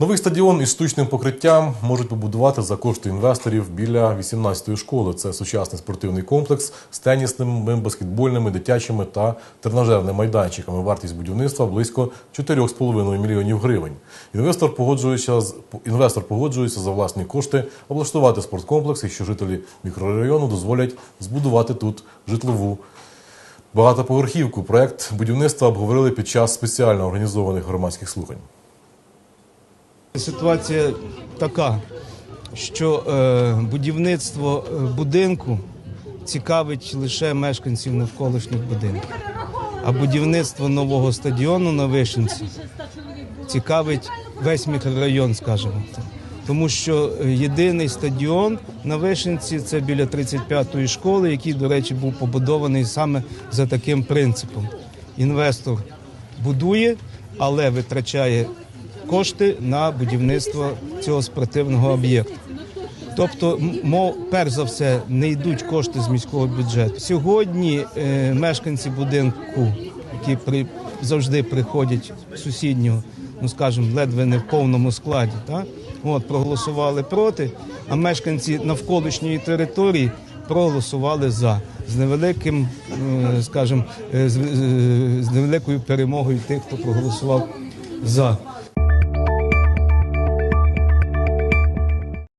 Новий стадіон із штучним покриттям можуть побудувати за кошти інвесторів біля 18-ї школи. Це сучасний спортивний комплекс з тенісними, баскетбольними, дитячими та тренажерними майданчиками. Вартість будівництва близько 4,5 мільйонів гривень. Інвестор погоджується інвестор погоджується за власні кошти облаштувати спорткомплекс, якщо жителі мікрорайону дозволять збудувати тут житлову багатоповерхівку. Проект будівництва обговорили під час спеціально організованих громадських слухань. Ситуація така, що е, будівництво е, будинку цікавить лише мешканців навколишніх будинків, а будівництво нового стадіону на Вишенці цікавить весь мікрорайон, скажімо так. Тому що єдиний стадіон на Вишенці це біля 35-ї школи, який, до речі, був побудований саме за таким принципом. Інвестор будує, але витрачає кошти на будівництво цього спортивного об'єкту. Тобто, мов, перш за все, не йдуть кошти з міського бюджету. Сьогодні е, мешканці будинку, які при, завжди приходять сусіднього, ну скажімо, ледве не в повному складі, так? От, проголосували проти, а мешканці навколишньої території проголосували за з невеликим, е, скажімо, е, з, з- з невеликою перемогою тих, хто проголосував за.